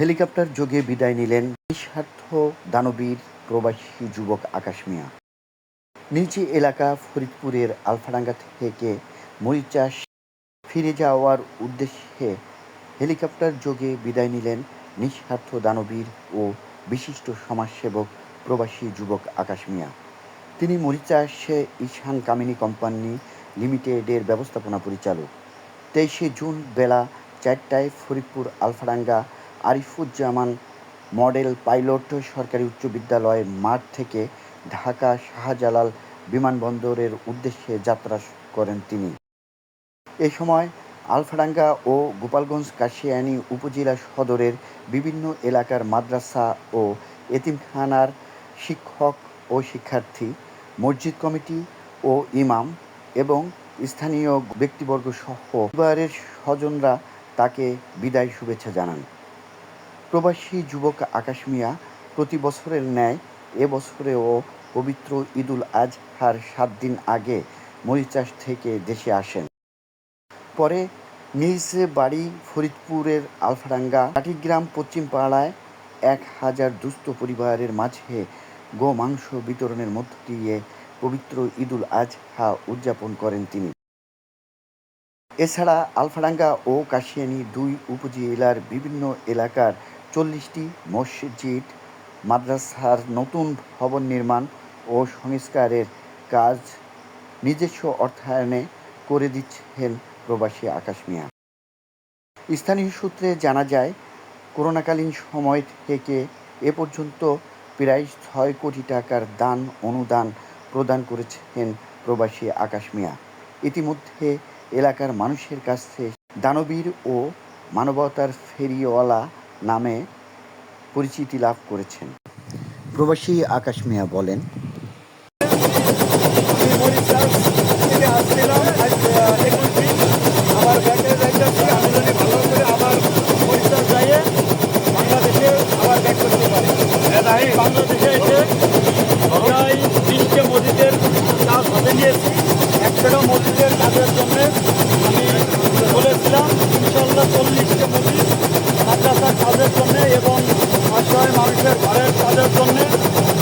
Helicopter যোগে বিদায় নিলেন নিঃস্বার্থ দানবীর প্রবাসী যুবক আকাশ মিয়া। নিজ এলাকা ফরিদপুরের আলফাডাঙ্গা থেকে মরিচাষ ফিরে যাওয়ার উদ্দেশ্যে হেলিকপ্টার যোগে বিদায় নিলেন নিঃস্বার্থ দানবীর ও বিশিষ্ট সমাজসেবক প্রবাসী যুবক আকাশ মিয়া। তিনি মরিচাষে ঈশান কামিনী কোম্পানি লিমিটেডের ব্যবস্থাপনা পরিচালক। তেইশে জুন বেলা চারটায় ফরিদপুর আলফাডাঙ্গা আরিফুজ্জামান মডেল পাইলট সরকারি উচ্চ বিদ্যালয়ের মাঠ থেকে ঢাকা শাহজালাল বিমানবন্দরের উদ্দেশ্যে যাত্রা করেন তিনি। এ সময় আলফাডাঙ্গা ও গোপালগঞ্জ কাশিয়ানী উপজেলা সদরের বিভিন্ন এলাকার মাদ্রাসা ও এতিমখানার শিক্ষক ও শিক্ষার্থী, মসজিদ কমিটি ও ইমাম এবং স্থানীয় ব্যক্তিবর্গ সহ পরিবারের স্বজনরা তাকে বিদায় শুভেচ্ছা জানান। প্রবাসী যুবক আকাশ মিয়া প্রতি বছরের ন্যায় এবছরেও পবিত্র ঈদুল আজহার সাত দিন আগে মরিচাষ থেকে দেশে আসেন। পরে নিজ বাড়ি ফরিদপুরের আলফাডাঙ্গা কাটিগ্রাম পশ্চিম পাড়ায় এক হাজার দুস্থ পরিবারের মাঝে গো মাংস বিতরণের মধ্য দিয়ে পবিত্র ঈদুল আজহা উদযাপন করেন তিনি। এছাড়া আলফাডাঙ্গা ও কাশিয়ানি দুই উপজেলার বিভিন্ন এলাকার চল্লিশটি মসজিদ, মাদ্রাসার নতুন ভবন নির্মাণ ও সংস্কারের কাজ নিজস্ব অর্থায়নে করে দিচ্ছেন প্রবাসী আকাশ মিয়া। স্থানীয় সূত্রে জানা যায়, করোনাকালীন সময় থেকে এ পর্যন্ত প্রায় ছয় কোটি টাকার দান অনুদান প্রদান করেছেন প্রবাসী আকাশ মিয়া। ইতিমধ্যে এলাকার মানুষের কাছে দানবীর ও মানবতার ফেরিওয়ালা নামে পরিচিতি লাভ করেছেন। প্রবাসী আকাশ মিয়া বলেন বাংলাদেশে মসজিদের মসজিদের কাজের জন্য আমি বলেছিলাম ইনশাল্লাহ চল্লিশটা মসজিদ মাদ্রাসার কাজের জন্য এবং অসহায় মানুষের কাজের জন্য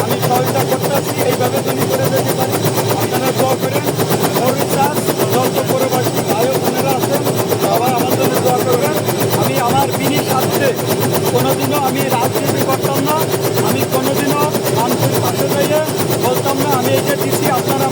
আমি সহযোগিতা করতেছি এইভাবে তিনি করে যেতে পারি, আপনারা দোয়া করেন। মরিচাষ যত পরিবাসী ভাই বোনেরা আছেন, সবাই আমার জন্য দোয়া করবেন। আমি আমার বিনি স্বার্থে কোনোদিনও আমি রাজনীতি করতাম না। আমি কোনোদিনও মানুষের পাশে যাইয়ে বলতাম না, আমি এই যে দিচ্ছি আপনারা